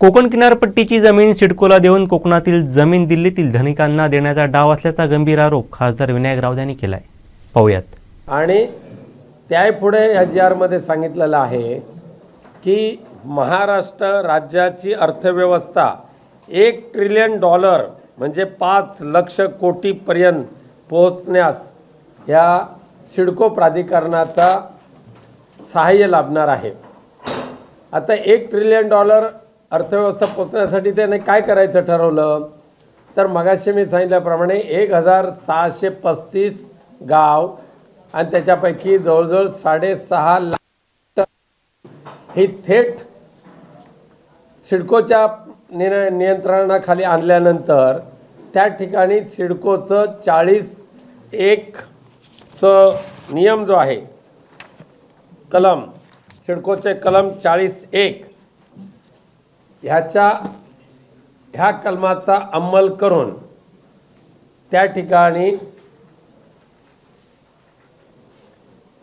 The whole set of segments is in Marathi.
कोकण किनारपट्टीची जमीन सिडकोला देऊन कोकणातील जमीन दिल्लीतील धनिकांना देण्याचा डाव असल्याचा गंभीर आरोप खासदार विनायक राऊत यांनी केलाय. पाहूयात. आणि त्यापुढे या जी आरमध्ये सांगितलेलं आहे की महाराष्ट्र राज्याची अर्थव्यवस्था एक ट्रिलियन डॉलर म्हणजे पाच लक्ष कोटीपर्यंत पोहोचण्यास या सिडको प्राधिकरणाचा सहाय्य लाभणार आहे. आता एक ट्रिलियन डॉलर अर्थव्यवस्था पोचण्यासाठी त्याने काय करायचं ठरवलं? तर मगाशी मी सांगितल्याप्रमाणे एक हजार सहाशे पस्तीस गाव आणि त्याच्यापैकी जवळजवळ साडेसहा लाख ही थेट सिडकोच्या निर नियंत्रणाखाली आणल्यानंतर त्या ठिकाणी सिडकोचं चाळीस एकचं नियम जो आहे कलम सिडकोचे कलम चाळीस एक ह्याच्या ह्या कलमाचा अंमल करून त्या ठिकाणी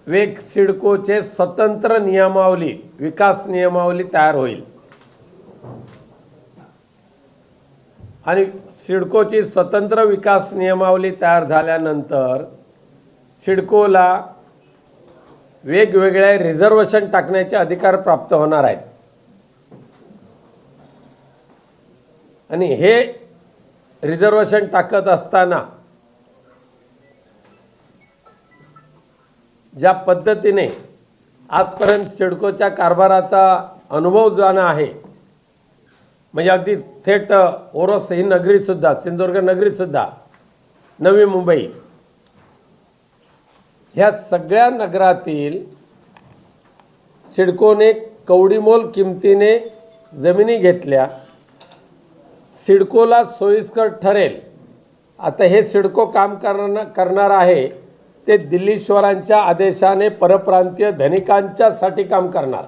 वेग सिडकोचे स्वतंत्र नियमावली विकास नियमावली तयार होईल. आणि सिडकोची स्वतंत्र विकास नियमावली तयार झाल्यानंतर सिडकोला वेगवेगळ्या रिझर्वेशन टाकण्याचे अधिकार प्राप्त होणार आहेत. आणि हे रिझर्वेशन टाकत असताना ज्या पद्धतीने आजपर्यंत सिडकोच्या कारभाराचा अनुभव जाणं आहे म्हणजे अगदी थेट ओरोस ही नगरीसुद्धा सिंधुदुर्ग नगरीसुद्धा नवी मुंबई ह्या सगळ्या नगरातील सिडकोने कवडीमोल किमतीने जमिनी घेतल्या. सिडकोला सोयीस्कर ठरेल. आता हे सिडको काम करणार करणार आहे ते दिल्लीश्वरांच्या आदेशाने परप्रांतीय धनिकांच्यासाठी काम करणार.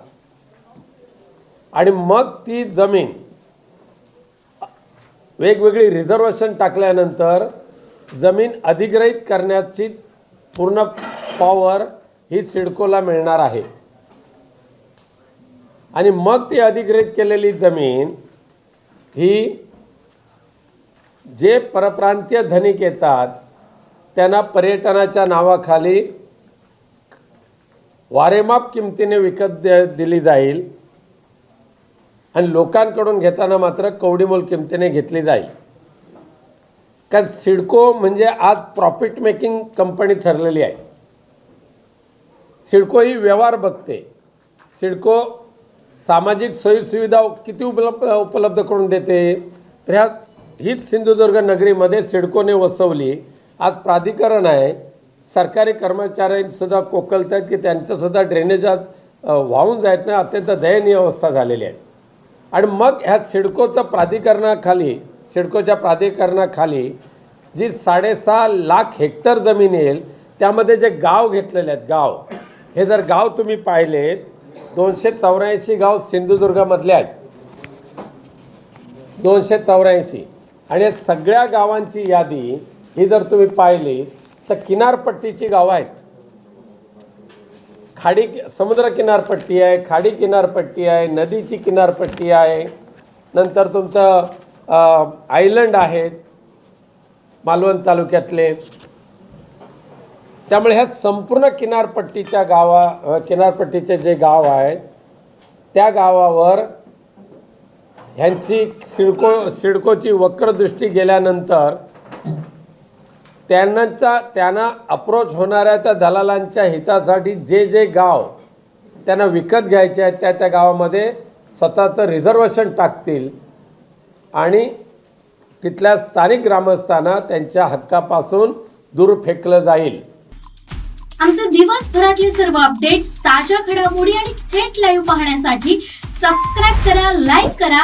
आणि मग ती जमीन वेगवेगळी रिझर्वेशन टाकल्यानंतर जमीन अधिग्रहित करण्याची पूर्ण पॉवर ही सिडकोला मिळणार आहे. आणि मग ती अधिग्रहित केलेली जमीन ही जे परप्रांतीय धनिक येतात त्यांना पर्यटनाच्या नावाखाली वारेमाप किमतीने विकत दे दिली जाईल आणि लोकांकडून घेताना मात्र कवडीमोल किमतीने घेतली जाईल. कारण सिडको म्हणजे आज प्रॉफिट मेकिंग कंपनी ठरलेली आहे. सिडको ही व्यवहार बघते. सिडको सामाजिक सोयीसुविधा किती उपलब्ध उपलब्ध करून देते? तर ह्या हीच सिंधुदुर्ग नगरीमध्ये सिडकोने वसवली. आज प्राधिकरण आहे. सरकारी कर्मचाऱ्यांसुद्धा कोकलत आहेत की त्यांच्यासुद्धा ड्रेनेजात वाहून जायत नाही. अत्यंत दयनीय अवस्था झालेली आहे. आणि मग ह्या सिडकोचं प्राधिकरणाखाली सिडकोच्या प्राधिकरणाखाली जी साडेसहा लाख हेक्टर जमीन येईल त्यामध्ये जे गाव घेतलेले आहेत गाव हे जर गाव तुम्ही पाहिलेत दोनशे चौऱ्याऐंशी गाव सिंधुदुर्गामधले आहेत. दोनशे चौऱ्याऐंशी. आणि या सगळ्या गावांची यादी ही जर तुम्ही पाहिली तर किनारपट्टीची गावं आहेत. खाडी समुद्र किनारपट्टी आहे खाडी किनारपट्टी आहे नदीची किनारपट्टी आहे नंतर तुमचं आयलंड आहेत मालवण तालुक्यातले. त्यामुळे ह्या संपूर्ण किनारपट्टीच्या गावा किनारपट्टीचे जे गाव आहेत त्या गावावर ह्यांची सिडको सिडकोची वक्रदृष्टी गेल्यानंतर त्यांचा त्यांना अप्रोच होणाऱ्या त्या दलालांच्या हितासाठी जे जे गाव त्यांना विकत घ्यायचे आहेत त्या त्या गावामध्ये स्वतःचं रिझर्वेशन टाकतील आणि तिथल्या स्थानिक ग्रामस्थांना त्यांच्या हक्कापासून दूर फेकलं जाईल. आमचे दिवसभरातले सर्व अपडेट्स ताज्या घडामोडी आणि थेट लाईव्ह पाहण्यासाठी सबस्क्राईब करा लाईक करा